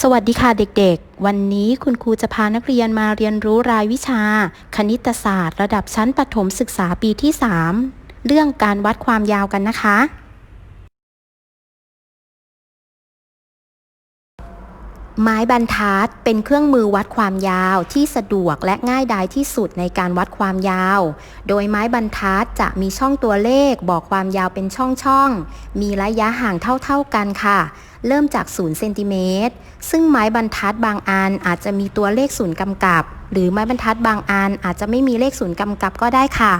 สวัสดีค่ะเด็กๆ วันนี้คุณครูจะพานักเรียนมาเรียนรู้รายวิชา คณิตศาสตร์ ระดับชั้นประถมศึกษาปีที่ 3 เรื่องการวัดความยาวกันนะคะ ไม้บรรทัดเป็นเครื่องมือวัดความยาวที่สะดวกและง่ายดายที่สุดในการวัดความยาว โดยไม้บรรทัดจะมีช่องตัวเลขบอกความยาวเป็นช่องๆ มีระยะห่างเท่าๆกันค่ะ เริ่มจาก0เซนติเมตร ซึ่งไม้บรรทัดบางอันอาจจะมีตัวเลขศูนย์กำกับ หรือไม้บรรทัดบางอันอาจจะไม่มีเลขศูนย์กำกับก็ได้ค่ะ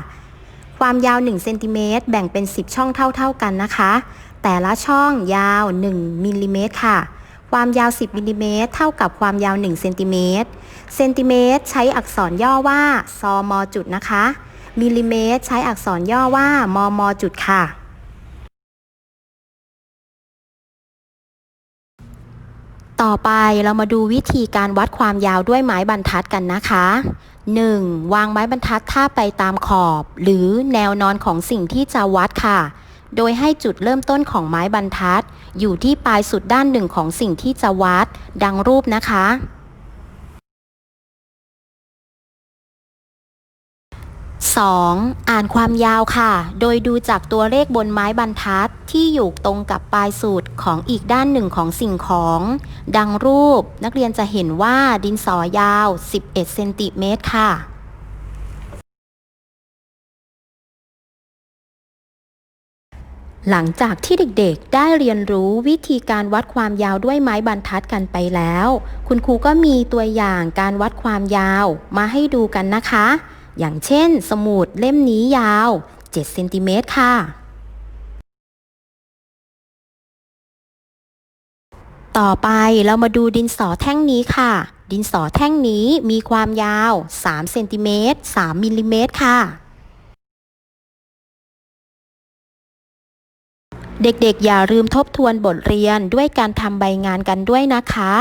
ความยาว1เซนติเมตรแบ่งเป็น 10 ช่องเท่าๆกันนะคะ แต่ละช่องยาว 1มิลลิเมตรค่ะ ความยาว 10มิลลิเมตรเท่ากับความยาว 1 เซนติเมตร เซนติเมตรใช้อักษรย่อว่าซอมอจุดนะคะ มิลลิเมตรใช้อักษรย่อว่ามอมอจุดค่ะ ต่อไปเรามาดูวิธีการวัดความยาวด้วยไม้บรรทัดกันนะคะ 1. วางไม้บรรทัดท่าไปตามขอบ หรือแนวนอนของสิ่งที่จะวัดค่ะ โดยให้จุดเริ่มต้นของไม้บรรทัด อยู่ที่ปลายสุดด้านหนึ่งของสิ่งที่จะวัด ดังรูปนะคะ 2. อ่านความยาวค่ะ โดยดูจากตัวเลขบนไม้บรรทัดที่อยู่ตรงกับปลายสุดของอีกด้านหนึ่งของสิ่งของ ดังรูปนักเรียนจะเห็นว่าดินสอยาว 11 เซนติเมตรค่ะ หลังจากที่เด็กๆ ได้เรียนรู้วิธีการวัดความยาวด้วยไม้บรรทัดกันไปแล้ว คุณครูก็มีตัวอย่างการวัดความยาวมาให้ดูกันนะคะ อย่างเช่น สมุดเล่มนี้ยาว 7 เซนติเมตรค่ะ ต่อไปเรามาดูดินสอแท่งนี้ค่ะ ดินสอแท่งนี้มีความยาว 3 เซนติเมตร 3 มิลลิเมตรค่ะ เด็กๆ อย่าลืมทบทวนบทเรียนด้วยการทำใบงานกันด้วยนะคะ